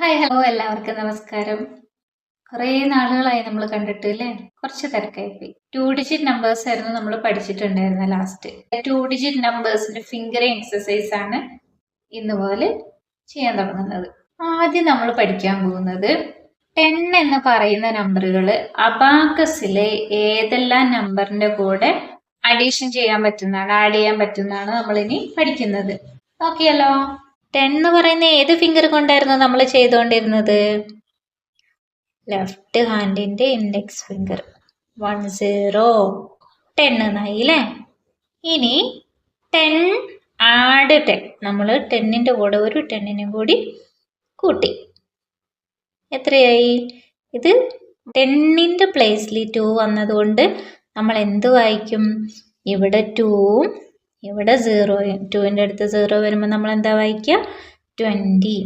Hi hello എല്ലാവർക്കും നമസ്കാരം. കുറേ നാളുകളായി നമ്മൾ കണ്ടിട്ട് അല്ലേ കുറച്ച് തിരക്കായി പോയി ടു ഡിജിറ്റ് നമ്പേഴ്സ് ആയിരുന്നു നമ്മൾ പഠിച്ചിട്ടുണ്ടായിരുന്ന ലാസ്റ്റ് ടു ഡിജിറ്റ് നമ്പേഴ്സിന്റെ ഫിംഗർ എക്സസൈസ് ആണ് ഇന്ന് പോലെ ചെയ്യാൻ തുടങ്ങുന്നത്. ആദ്യം നമ്മൾ പഠിക്കാൻ പോകുന്നത് ടെൻ എന്ന് പറയുന്ന നമ്പറുകൾ അബാക്കസിലെ ഏതെല്ലാം നമ്പറിന്റെ കൂടെ അഡീഷൻ ചെയ്യാൻ പറ്റുന്നതാണ് ആഡ് ചെയ്യാൻ പറ്റുന്നതാണ് നമ്മൾ ഇനി പഠിക്കുന്നത്. നോക്കിയല്ലോ. ടെൻ എന്ന് പറയുന്ന ഏത് ഫിംഗർ കൊണ്ടായിരുന്നു നമ്മൾ ചെയ്തുകൊണ്ടിരുന്നത് left ഹാൻഡിന്റെ index finger one zero ten എന്നായി അല്ലേ ഇനി ടെൻ ആഡ് ടെൻ. നമ്മൾ ടെന്നിന്റെ കൂടെ ഒരു ടെന്നിനും കൂടി കൂട്ടി. എത്രയായി? ഇത് ടെന്നിന്റെ പ്ലേസിൽ ടു വന്നതുകൊണ്ട് നമ്മൾ എന്ത് വായിക്കും? ഇവിടെ ടൂവും ഇവിടെ സീറോ ടുവിന്റെ അടുത്ത് സീറോ വരുമ്പോൾ നമ്മൾ എന്താ വായിക്കുക ട്വന്റി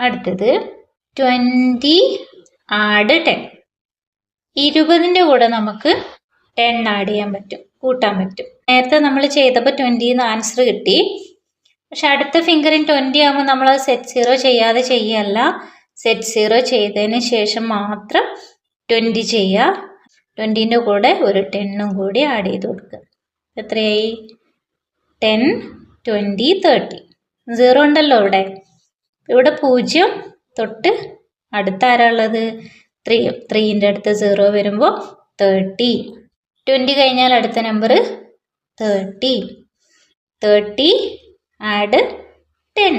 അടുത്തത് ട്വന്റി ആഡ് ടെൻ ഇരുപതിന്റെ കൂടെ നമുക്ക് ടെൻ ആഡ് ചെയ്യാൻ പറ്റും കൂട്ടാൻ പറ്റും. നേരത്തെ നമ്മൾ ചെയ്തപ്പോൾ ട്വന്റിന്ന് ആൻസർ കിട്ടി. പക്ഷെ അടുത്ത ഫിംഗറിൻ ട്വന്റി ആകുമ്പോൾ നമ്മൾ സെറ്റ് സീറോ ചെയ്യാതെ ചെയ്യല്ല. സെറ്റ് സീറോ ചെയ്തതിന് ശേഷം മാത്രം ട്വന്റി ചെയ്യുക. ട്വന്റീന്റെ കൂടെ ഒരു ടെണ്ണും കൂടി ആഡ് ചെയ്ത് കൊടുക്കുക. എത്രയായി? Ten twenty thirty. സീറോ ഉണ്ടല്ലോ ഇവിടെ ഇവിടെ പൂജ്യം തൊട്ട് അടുത്ത ഉള്ളത്? ത്രീ ത്രീന്റെ അടുത്ത് സീറോ വരുമ്പോൾ തേർട്ടി. ട്വന്റി കഴിഞ്ഞാൽ അടുത്ത number thirty. Thirty add ten.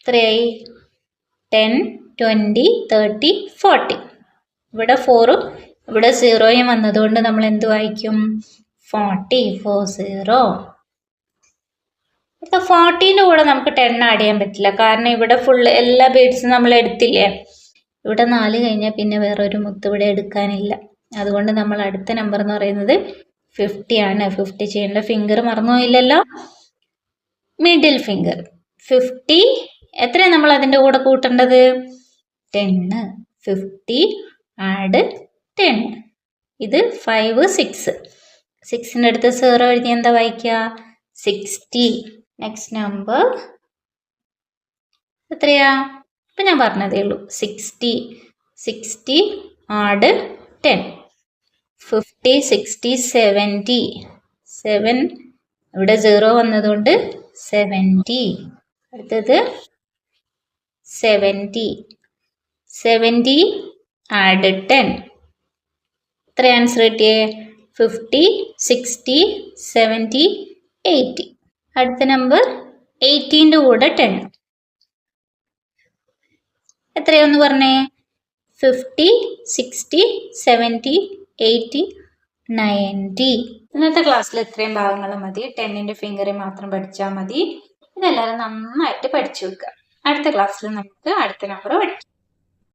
എത്രയായി? Ten twenty thirty forty. ഇവിടെ ഫോറും ഇവിടെ സീറോയും വന്നതുകൊണ്ട് നമ്മൾ എന്ത് വായിക്കും? Forty four zero. ഇപ്പം ഫോർട്ടീന്റെ കൂടെ നമുക്ക് ടെൻ ആഡ് ചെയ്യാൻ പറ്റില്ല. കാരണം ഇവിടെ ഫുള്ള് എല്ലാ ബീഡ്സും നമ്മൾ എടുത്തില്ലേ? ഇവിടെ നാല് കഴിഞ്ഞാൽ പിന്നെ വേറൊരു മുത്ത് ഇവിടെ എടുക്കാനില്ല. അതുകൊണ്ട് നമ്മൾ അടുത്ത നമ്പർ എന്ന് പറയുന്നത് ഫിഫ്റ്റി ആണ്. ഫിഫ്റ്റി ചെയ്യേണ്ട ഫിംഗർ മറന്നുപോയില്ലല്ലോ മിഡിൽ ഫിംഗർ ഫിഫ്റ്റി എത്രയാണ് നമ്മൾ അതിന്റെ കൂടെ കൂട്ടേണ്ടത്? ടെണ് ഫിഫ്റ്റി ആഡ് ടെൻ ഇത് ഫൈവ് സിക്സ് സിക്സിന്റെ അടുത്ത് സീറോ എഴുതി എന്താ വായിക്കുക സിക്സ്റ്റി നെക്സ്റ്റ് നമ്പർ എത്രയാ? ഇപ്പം ഞാൻ പറഞ്ഞതേ ഉള്ളൂ. Sixty sixty add ten fifty sixty seventy seven ഇവിടെ സീറോ വന്നതുകൊണ്ട് സെവന്റി അടുത്തത് സെവന്റി സെവന്റി ആഡ് ടെൻ എത്ര ആൻസർ കിട്ടിയേ? ഫിഫ്റ്റി സിക്സ്റ്റി സെവന്റി എയ്റ്റി അടുത്ത നമ്പർ എയ്റ്റീന്റെ കൂടെ ടെൻ എത്രയൊന്ന് പറഞ്ഞേ? Fifty sixty seventy eighty ninety ഇന്നത്തെ ക്ലാസ്സിൽ ഇത്രയും ഭാഗങ്ങൾ മതി. ടെന്നിന്റെ ഫിംഗറിൽ മാത്രം പഠിച്ചാൽ മതി. ഇതെല്ലാവരും നന്നായിട്ട് പഠിച്ചു വെക്കുക അടുത്ത ക്ലാസ്സിൽ നമുക്ക് അടുത്ത നമ്പർ പഠിക്കാം.